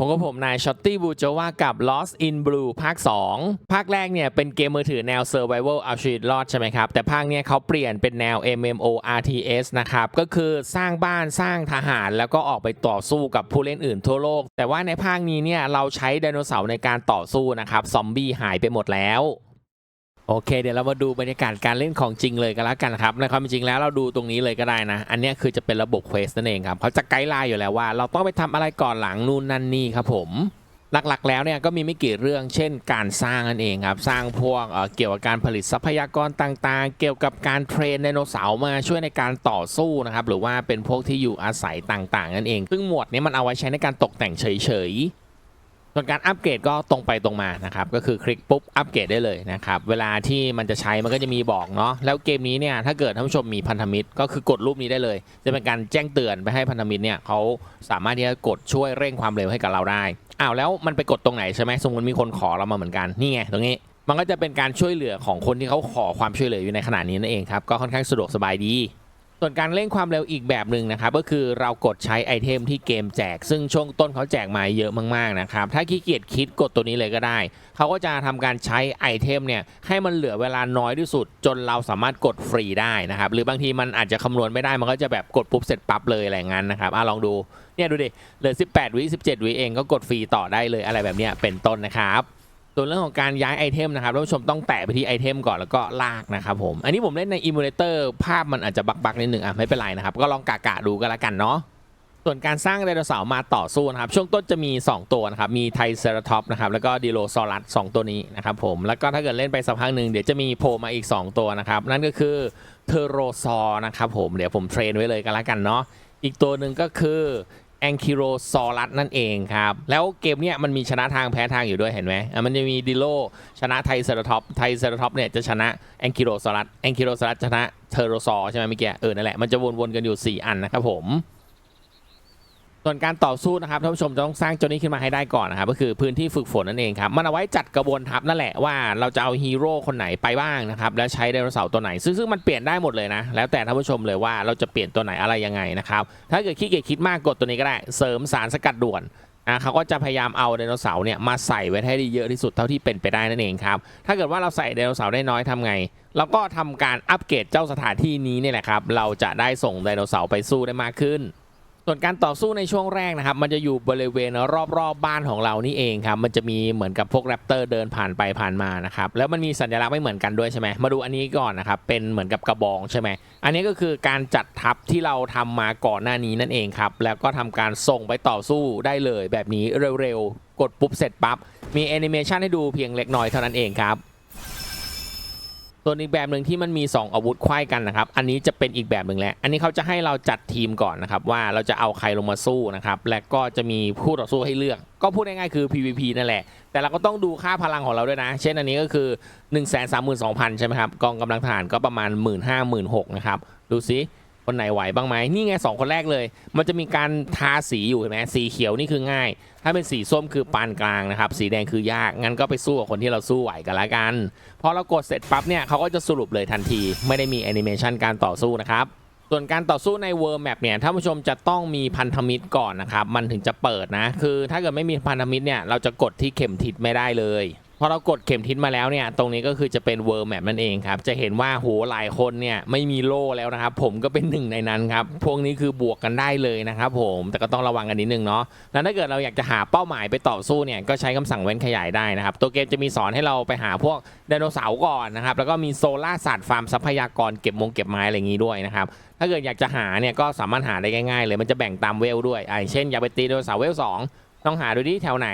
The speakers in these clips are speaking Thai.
ผมกับผมนายช็อตตี้บูโจวากับ Lost in Blue ภาค 2 ภาคแรกเนี่ยเป็นเกมมือถือแนว Survival เอาชีวิตรอดใช่ไหมครับ แต่ภาคเนี้ยเขาเปลี่ยนเป็นแนว MMO RTS นะครับ ก็คือสร้างบ้านสร้างทหารแล้วก็ออกไปต่อสู้กับผู้เล่นอื่นทั่วโลก แต่ว่าในภาคนี้เนี่ยเราใช้ไดโนเสาร์ในการต่อสู้นะครับ ซอมบี้หายไปหมดแล้ว โอเค เดี๋ยวเรามาดูบรรยากาศการเล่นของจริงเลยกันแล้วกันครับในความจริงแล้วเราดูตรงนี้เลยก็ได้นะ อันนี้คือจะเป็นระบบเควสนั่นเองครับเขาจะไกด์ไลน์อยู่แล้วว่า เราต้องไปทำอะไรก่อนหลังนู่นนั่นนี่ครับผมหลักๆ แล้วเนี่ยก็มีไม่กี่เรื่องเช่นการสร้างนั่นเองครับ สร้างพวกเเกี่ยวกับการผลิตทรัพยากรต่างๆ เกี่ยวกับการเทรนไดโนเสาร์มาช่วยในการต่อสู้นะครับหรือว่าเป็นพวกที่อยู่อาศัยต่างๆ นั่นเอง ซึ่งหมวดนี้มันเอาไว้ใช้ในการตกแต่งเฉยๆ ส่วนการอัปเกรดก็ตรงไปตรงมานะครับ ก็คือคลิกปุ๊บอัปเกรดได้เลยนะครับ เวลาที่มันจะใช้มันก็จะมีบอกเนาะแล้วเกมนี้เนี่ยถ้าเกิดท่านผู้ชมมีพันธมิตร ก็คือกดรูปนี้ได้เลย จะเป็นการแจ้งเตือนไปให้พันธมิตรเนี่ยเขาสามารถที่จะกดช่วยเร่งความเร็วให้กับเราได้อ้าวแล้วมันไปกดตรงไหนใช่ไหมสมมติมีคนขอเรามาเหมือนกันนี่ไงตรงนี้มันก็จะเป็นการช่วยเหลือของคนที่เขาขอความช่วยเหลืออยู่ในขณะนี้นั่นเองครับก็ค่อนข้างสะดวกสบายดี ส่วนการเร่งความเร็วอีกแบบหนึ่งนะครับก็คือเรากดใช้ไอเทมที่เกมแจก ซึ่งช่วงต้นเขาแจกมาเยอะมากๆนะครับถ้าขี้เกียจคิดกดตัวนี้เลยก็ได้ เขาก็จะทำการใช้ไอเทมเนี่ยให้มันเหลือเวลาน้อยที่สุด จนเราสามารถกดฟรีได้นะครับหรือบางทีมันอาจจะคำนวณไม่ได้มันก็จะแบบกดปุ๊บเสร็จปั๊บเลยอะไรงั้นนะครับอะลองดูเนี่ยดูดิเหลือ 18วิ17วิเองก็กดฟรีต่อได้เลยอะไรแบบเนี้ยเป็นต้นนะครับ ส่วนเรื่องของการย้ายไอเทมนะครับท่านผู้ชมต้องแตะไปที่ไอเทมก่อนแล้วก็ลากนะครับผม อันนี้ผมเล่นในอิมูเลเตอร์ภาพมันอาจจะบักๆนิดหนึ่งอะไม่เป็นไรนะครับ ก็ลองกะกะดูกันละกันเนาะส่วนการสร้างไดโนเสาร์มาต่อสู้นะครับ ช่วงต้นจะมี 2 ตัวนะครับ มีไทเซราท็อปนะครับ แล้วก็ดิโลซอรัส2ตัวนี้นะครับผม แล้วก็ถ้าเกิดเล่นไปสักพักหนึ่งเดี๋ยวจะมีโผล่มาอีก 2 ตัวนะครับ นั่นก็คือเทโรซอนะครับผม เดี๋ยวผมเทรนไว้เลยกันละกันเนาะ อีกตัวหนึ่งก็คือ แองคิโรซอรัสนั่นเองครับ แล้วเกมเนี้ยมันมีชนะทางแพ้ทางอยู่ด้วยเห็นไหมอะมันจะมีดิโลชนะไทเซอร์ท็อปไทเซอร์ท็อปเนี่ยจะชนะแองคิโรซอรัสแองคิโรซอรัสชนะเทอโรซอใช่ไหมเมื่อกี้เออนั่นแหละมันจะวนๆกันอยู่ 4 อันนะครับผม ส่วนการต่อสู้นะครับท่านผู้ชมจะต้องสร้างเจ้านี้ขึ้นมาให้ได้ก่อนนะครับก็คือพื้นที่ฝึกฝนนั่นเองครับมันเอาไว้จัดกระบวนทัพนั่นแหละว่าเราจะเอาฮีโร่คนไหนไปบ้างนะครับแล้วใช้ไดโนเสาร์ตัวไหน ซึ่งซึ่งมันเปลี่ยนได้หมดเลยนะแล้วแต่ท่านผู้ชมเลยว่าเราจะเปลี่ยนตัวไหนอะไรยังไงนะครับถ้าเกิดขี้เกียจคิดมากกดตัวนี้ก็ได้เสริมสารสกัดด่วนอะเขาก็จะพยายามเอาไดโนเสาร์เนี่ยมาใส่ไว้ให้ได้เยอะที่สุดเท่าที่เป็นไปได้นั่นเองครับถ้าเกิดว่าเราใส่ไดโนเสาร์ได้น้อยทำไงเราก็ทำการอัปเกรดเจ้าสถานที่นี้เนี่ยแหละครับเราจะได้ส่งไดโนเสาร์ไปสู้ได้มากขึ้น ส่วนการต่อสู้ในช่วงแรกนะครับ มันจะอยู่บริเวณรอบๆบบ้านของเรานี่เองครับ มันจะมีเหมือนกับพวกแรปเตอร์เดินผ่านไปผ่านมานะครับ แล้วมันมีสัญลักษณ์ไม่เหมือนกันด้วยใช่ไหมมาดูอันนี้ก่อนนะครับ เป็นเหมือนกับกระบองใช่ไหม อันนี้ก็คือการจัดทัพที่เราทำมาก่อนหน้านี้นั่นเองครับ แล้วก็ทำการส่งไปต่อสู้ได้เลยแบบนี้เร็วๆ กดปุ๊บเสร็จปั๊บ มีแอนิเมชันให้ดูเพียงเล็กน้อยเท่านั้นเองครับ ส่วนอีกแบบหนึ่งที่มันมี 2 อาวุธไขว้กันนะครับ อันนี้จะเป็นอีกแบบหนึ่งแหละอันนี้เขาจะให้เราจัดทีมก่อนนะครับ ว่าเราจะเอาใครลงมาสู้นะครับ และก็จะมีผู้ต่อสู้ให้เลือก ก็พูดง่ายๆคือ PVP นั่นแหละ แต่เราก็ต้องดูค่าพลังของเราด้วยนะ เช่นอันนี้ก็คือ 1 3 2 0 0 0 ใช่ไหมครับ กองกำลังทหารก็ประมาณ 1 5 0 0 0 1 6 0 0นะครับ ดูซิ คนไหนไหวบ้างไหมนี่ไงสองคนแรกเลย มันจะมีการทาสีอยู่เห็นไหมสีเขียวนี่คือง่าย ถ้าเป็นสีส้มคือปานกลางนะครับ สีแดงคือยาก งั้นก็ไปสู้กับคนที่เราสู้ไหวกันละกัน พอเรากดเสร็จปั๊บเนี่ยเขาก็จะสรุปเลยทันที ไม่ได้มีแอนิเมชันการต่อสู้นะครับส่วนการต่อสู้ใน World Map เนี่ยท่านผู้ชมจะต้องมีพันธมิตรก่อนนะครับ มันถึงจะเปิดนะ คือถ้าเกิดไม่มีพันธมิตรเนี่ยเราจะกดที่เข็มทิศไม่ได้เลย พอเรากดเข็มทิศมาแล้วเนี่ยตรงนี้ก็คือจะเป็น World Map นั่นเองครับจะเห็นว่าโหหลายคนเนี่ยไม่มีโล่แล้วนะครับผมก็เป็นหนึ่งในนั้นครับพวกนี้คือบวกกันได้เลยนะครับผมแต่ก็ต้องระวังกันนิดนึงเนาะแล้วถ้าเกิดเราอยากจะหาเป้าหมายไปต่อสู้เนี่ยก็ใช้คำสั่งเว้นขยายได้นะครับตัวเกมจะมีสอนให้เราไปหาพวกไดโนเสาร์ก่อนนะครับแล้วก็มีโซล่าสัตว์ฟาร์มทรัพยากรเก็บมงเก็บไม้อะไรอย่างงี้ด้วยนะครับถ้าเกิดอยากจะหาเนี่ยก็สามารถหาได้ง่ายๆเลยมันจะแบ่งตามเวลด้วยไอ่าเช่นอยากไปตีไดโนเสาร์เวลสองต้องหาดูที่แถวไหน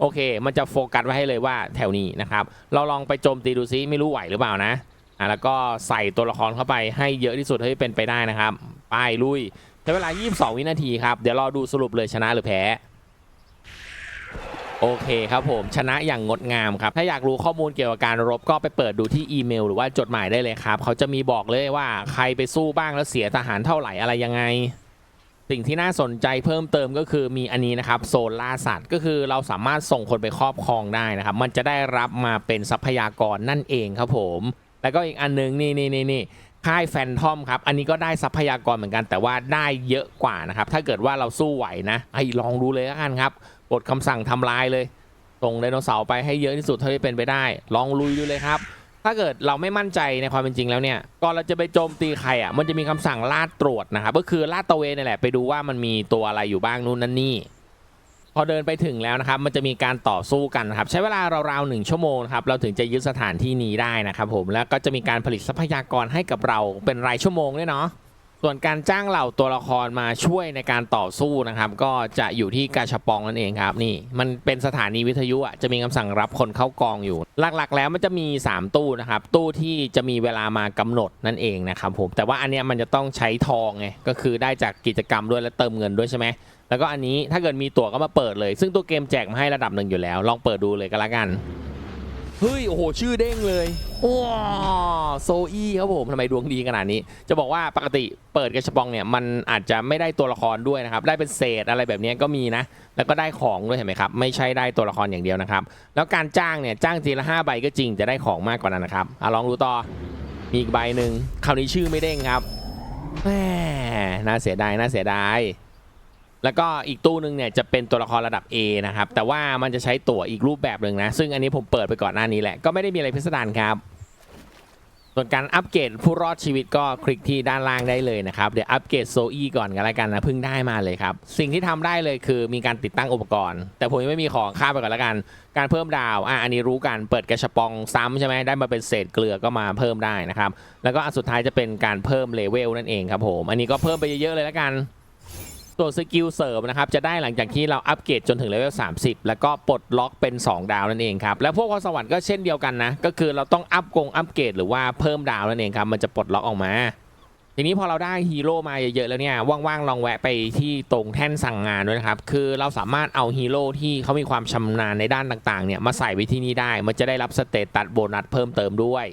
โอเค มันจะโฟกัสไว้ให้เลยว่าแถวนี้นะครับ เราลองไปโจมตีดูซิไม่รู้ไหวหรือเปล่านะอะแล้วก็ใส่ตัวละครเข้าไปให้เยอะที่สุดเท่าที่เป็นไปได้นะครับ ไปลุยใช้เวลา 22 วินาทีครับ เดี๋ยวรอดูสรุปเลยชนะหรือแพ้โอเคครับผมชนะอย่างงดงามครับ ถ้าอยากรู้ข้อมูลเกี่ยวกับการรบก็ไปเปิดดูที่อีเมล หรือว่าจดหมายได้เลยครับ เขาจะมีบอกเลยว่าใครไปสู้บ้างแล้วเสียทหารเท่าไหร่อะไรยังไง สิ่งที่น่าสนใจเพิ่มเติมก็คือมีอันนี้นะครับโซนล่าสัตว์ก็คือเราสามารถส่งคนไปครอบครองได้นะครับ มันจะได้รับมาเป็นทรัพยากรนั่นเองครับผม แล้วก็อีกอันนึงนี่นี่นี่นี่ค่ายแฟนทอมครับ อันนี้ก็ได้ทรัพยากรเหมือนกัน แต่ว่าได้เยอะกว่านะครับ ถ้าเกิดว่าเราสู้ไหวนะไอ้ลองดูเลยล้วกันครับกดคำสั่งทำลายเลยส่งไดโนเสาร์ไปให้เยอะที่สุดเท่าที่เป็นไปได้ ลองลุยดูเลยครับ ถ้าเกิดเราไม่มั่นใจในความเป็นจริงแล้วเนี่ยก่อนเราจะไปโจมตีใครอะมันจะมีคำสั่งลาดตรวจนะครับก็คือลาดตะเวนนี่แหละไปดูว่ามันมีตัวอะไรอยู่บ้างนู่นนั่นนี่พอเดินไปถึงแล้วนะครับมันจะมีการต่อสู้กันนะครับใช้เวลาราวๆหนึ่งชั่วโมงครับเราถึงจะยึดสถานที่นี้ได้นะครับผมแล้วก็จะมีการผลิตทรัพยากรให้กับเราเป็นรายชั่วโมงด้วยเนาะ ส่วนการจ้างเหล่าตัวละครมาช่วยในการต่อสู้นะครับ ก็จะอยู่ที่กาชปองนั่นเองครับนี่ มันเป็นสถานีวิทยุอะจะมีคำสั่งรับคนเข้ากองอยู่ หลักๆ แล้วมันจะมี 3 ตู้นะครับ ตู้ที่จะมีเวลามากำหนดนั่นเองนะครับผมแต่ว่าอันเนี้ยมันจะต้องใช้ทองไงก็คือได้จากกิจกรรมด้วยและเติมเงินด้วยใช่ไหมแล้วก็อันนี้ถ้าเกิดมีตั๋วก็มาเปิดเลย ซึ่งตัวเกมแจกมาให้ระดับหนึ่งอยู่แล้ว ลองเปิดดูเลยก็แล้วกัน เฮ้ย โอ้โห ชื่อเด้งเลยว้าวโซอี้ครับผมทำไมดวงดีขนาดนี้ จะบอกว่าปกติเปิดกระชบองเนี่ย มันอาจจะไม่ได้ตัวละครด้วยนะครับ ได้เป็นเศษอะไรแบบนี้ก็มีนะ แล้วก็ได้ของด้วยเห็นไหมครับ ไม่ใช่ได้ตัวละครอย่างเดียวนะครับ แล้วการจ้างเนี่ย จ้างทีละ5ใบก็จริงจะได้ของมากกว่านั้นนะครับอลองดูต่อ มีอีกใบหนึ่งคราวนี้ชื่อไม่เด้งครับแหมน่าเสียดาย น่าเสียดาย แล้วก็อีกตู้หนึ่งเนี่ยจะเป็นตัวละครระดับ A นะครับ แต่ว่ามันจะใช้ตั๋วอีกรูปแบบหนึ่งนะ ซึ่งอันนี้ผมเปิดไปก่อนหน้านี้แหละ ก็ไม่ได้มีอะไรพิสดารครับ ส่วนการอัปเกรดผู้รอดชีวิตก็คลิกที่ด้านล่างได้เลยนะครับ เดี๋ยวอัปเกรดโซอีก่อนกันแล้วกันนะ เพิ่งได้มาเลยครับ สิ่งที่ทำได้เลยคือมีการติดตั้งอุปกรณ์ แต่ผมยังไม่มีของข้ามไปก่อนแล้วกัน การเพิ่มดาว อะ อันนี้รู้กัน เปิดกระชปองซ้ำใช่ไหมได้มาเป็นเศษเกลือก็มาเพิ่มได้นะครับ แล้วก็อันสุดท้ายจะเป็นการเพิ่มเลเวลนั่นเองครับผม อันนี้ก็เพิ่มไปเยอะๆเลยแล้วกัน ส่วนสกิลเสริมนะครับจะได้หลังจากที่เราอัปเกรดจนถึงเลเวล30 แล้วก็ปลดล็อกเป็น 2 ดาวนั่นเองครับแล้วพวกพรสวรรค์ก็เช่นเดียวกันนะก็คือเราต้องอัปกงอัปเกรดหรือว่าเพิ่มดาวนั่นเองครับมันจะปลดล็อกออกมาทีนี้พอเราได้ฮีโร่มาเยอะๆแล้วเนี่ยว่างๆลองแวะไปที่ตรงแท่นสั่งงานด้วยนะครับคือเราสามารถเอาฮีโร่ที่เขามีความชำนาญในด้านต่างๆเนี่ยมาใส่ไว้ที่นี่ได้ มันจะได้รับสเตตัสโบนัสเพิ่มเติมด้วย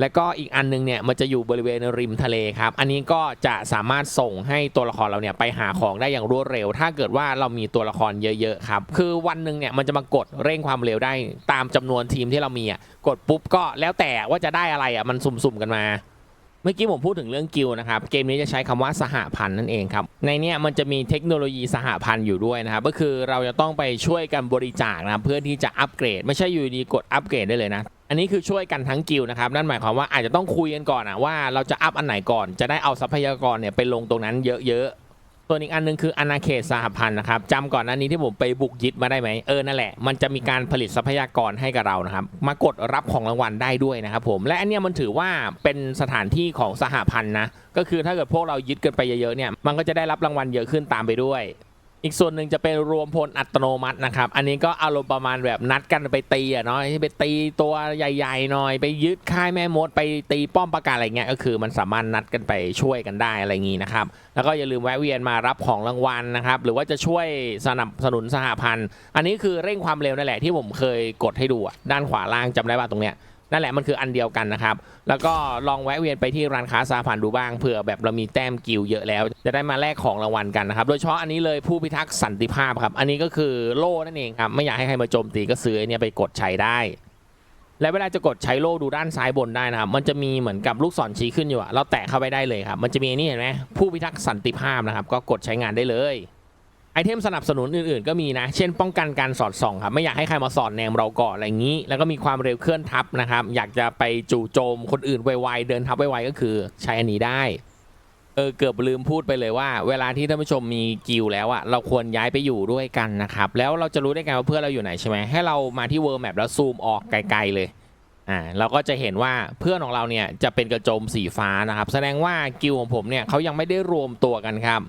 แล้วก็อีกอันนึงเนี่ยมันจะอยู่บริเวณริมทะเลครับ อันนี้ก็จะสามารถส่งให้ตัวละครเราเนี่ยไปหาของได้อย่างรวดเร็ว ถ้าเกิดว่าเรามีตัวละครเยอะๆครับ คือวันหนึ่งเนี่ยมันจะมากดเร่งความเร็วได้ตามจำนวนทีมที่เรามีอะ กดปุ๊บก็แล้วแต่ว่าจะได้อะไรอะมันสุ่มๆกันมาเมื่อกี้ผมพูดถึงเรื่องกิลนะครับ เกมนี้จะใช้คำว่าสหพันธ์นั่นเองครับ ในเนี้ยมันจะมีเทคโนโลยีสหพันธ์อยู่ด้วยนะครับ ก็คือเราจะต้องไปช่วยกันบริจาคนะเพื่อที่จะอัปเกรด ไม่ใช่อยู่ดีกดอัปเกรดได้เลยนะ อันนี้คือช่วยกันทั้งกิลด์นะครับนั่นหมายความว่าอาจจะต้องคุยกันก่อนอะว่าเราจะอัพอันไหนก่อนจะได้เอาทรัพยากรเนี่ยไปลงตรงนั้นเยอะๆส่วนอีกอันหนึงคืออาณาเขตสหพันธ์นะครับจำก่อนหน้านี้ที่ผมไปบุกยึดมาได้ไหมเออนั่นแหละมันจะมีการผลิตทรัพยากรให้กับเรานะครับมากดรับของรางวัลได้ด้วยนะครับผมและอันเนี้ยมันถือว่าเป็นสถานที่ของสหพันธ์นะก็คือถ้าเกิดพวกเรายึดกันไปเยอะๆเนี่ยมันก็จะได้รับรางวัลเยอะขึ้นตามไปด้วย อีกส่วนหนึ่งจะเป็นรวมพลอัตโนมัตินะครับ อันนี้ก็อารมณ์ประมาณแบบนัดกันไปตีอะเนาะไปตีตัวใหญ่ๆหน่อย ไปยึดค่ายแม่มด ไปตีป้อมปราการอะไรเงี้ยก็คือมันสามารถนัดกันไปช่วยกันได้อะไรงี้นะครับ แล้วก็อย่าลืมแวะเวียนมารับของรางวัลนะครับ หรือว่าจะช่วยสนับสนุนสหพันธ์ อันนี้คือเร่งความเร็วนั่นแหละที่ผมเคยกดให้ดูด้านขวาล่างจำได้ป่ะตรงเนี้ย นั่นแหละมันคืออันเดียวกันนะครับ แล้วก็ลองแวะเวียนไปที่ร้านค้าสาพันธ์ดูบ้างเผื่อแบบเรามีแต้มกิลเยอะแล้ว จะได้มาแลกของรางวัลกันนะครับ โดยเฉพาะอันนี้เลยผู้พิทักษ์สันติภาพครับ อันนี้ก็คือโล่นั่นเองครับไม่อยากให้ใครมาโจมตีก็ซื้อเนี่ยไปกดใช้ได้ และเวลาจะกดใช้โล่ดูด้านซ้ายบนได้นะครับ มันจะมีเหมือนกับลูกศรชี้ขึ้นอยู่อะเราแตะเข้าไปได้เลยครับ มันจะมีนี่เห็นไหมผู้พิทักษ์สันติภาพนะครับ ก็กดใช้งานได้เลย ไอเทมสนับสนุนอื่นๆ ก็มีนะ เช่นป้องกันการสอดส่องครับ ไม่อยากให้ใครมาสอดแนมเราก่อนอะไรอย่างนี้ แล้วก็มีความเร็วเคลื่อนทับนะครับ อยากจะไปจู่โจมคนอื่นไวๆ เดินทับไวๆ ก็คือใช้อันนี้ได้ เออ เกือบลืมพูดไปเลยว่า เวลาที่ท่านผู้ชมมีกิลแล้วอะเราควรย้ายไปอยู่ด้วยกันนะครับ แล้วเราจะรู้ได้ไงว่าเพื่อนเราอยู่ไหนใช่ไหมให้เรามาที่ World Map แล้วซูมออกไกลๆเลย อ่า เราก็จะเห็นว่าเพื่อนของเราเนี่ยจะเป็นกระโจมสีฟ้านะครับ แสดงว่ากิลของผมเนี่ยเขายังไม่ได้รวมตัวกันครับ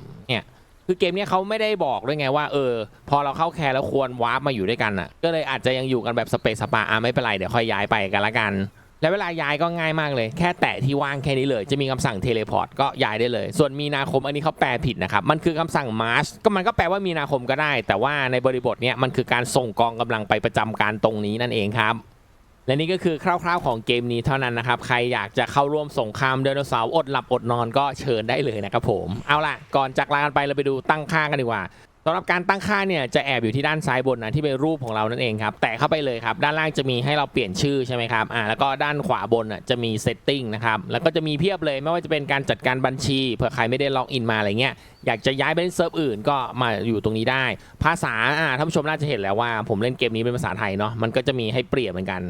คือเกมเนี้ยเขาไม่ได้บอกด้วยไงว่าเออ พอเราเข้าแคร์แล้วควรวาร์ปมาอยู่ด้วยกันอะ ก็เลยอาจจะยังอยู่กันแบบสเปซสปาอะไม่เป็นไรเดี๋ยวค่อยย้ายไปกันละกัน แล้วเวลาย้ายก็ง่ายมากเลย แค่แตะที่ว่างแค่นี้เลย จะมีคำสั่งเทเลพอร์ตก็ย้ายได้เลย ส่วนมีนาคมอันนี้เขาแปลผิดนะครับ มันคือคำสั่งมาร์ชก็มันก็แปลว่ามีนาคมก็ได้ แต่ว่าในบริบทเนี้ยมันคือการส่งกองกำลังไปประจำการตรงนี้นั่นเองครับ และนี่ก็คือคร่าวๆของเกมนี้เท่านั้นนะครับ ใครอยากจะเข้าร่วมสงครามไดโนเสาร์อดหลับอดนอนก็เชิญได้เลยนะครับผมเอาล่ะก่อนจากลากันไปเราไปดูตั้งค่ากันดีกว่าสำหรับการตั้งค่าเนี่ยจะแอบอยู่ที่ด้านซ้ายบนนะที่เป็นรูปของเรานั่นเองครับแตะเข้าไปเลยครับ ด้านล่างจะมีให้เราเปลี่ยนชื่อใช่ไหมครับอ่าแล้วก็ด้านขวาบนอะจะมี setting นะครับแล้วก็จะมีเพียบเลยไม่ว่าจะเป็นการจัดการบัญชีเผื่อใครไม่ได้ล็อกอินมาอะไรเงี้ยอยากจะย้ายไปเล่นเซิร์ฟอื่นก็มาอยู่ตรงนี้ได้ ภาษาอ่าท่านผู้ชมน่าจะเห็นแล้วว่า ผมเล่นเกมนี้เป็นภาษาไทยเนาะมันก็จะมีให้เปลี่ยนเหมือนกัน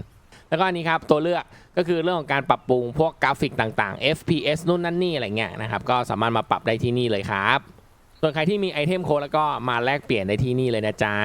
แล้วก็อันนี้ครับตัวเลือกก็คือเรื่องของการปรับปรุงพวกกราฟิกต่างๆ FPS นู่นนั่นนี่อะไรเงี้ยนะครับก็สามารถมาปรับได้ที่นี่เลยครับ ส่วนใครที่มีไอเทมโค้ดแล้วก็มาแลกเปลี่ยนได้ที่นี่เลยนะจ๊ะ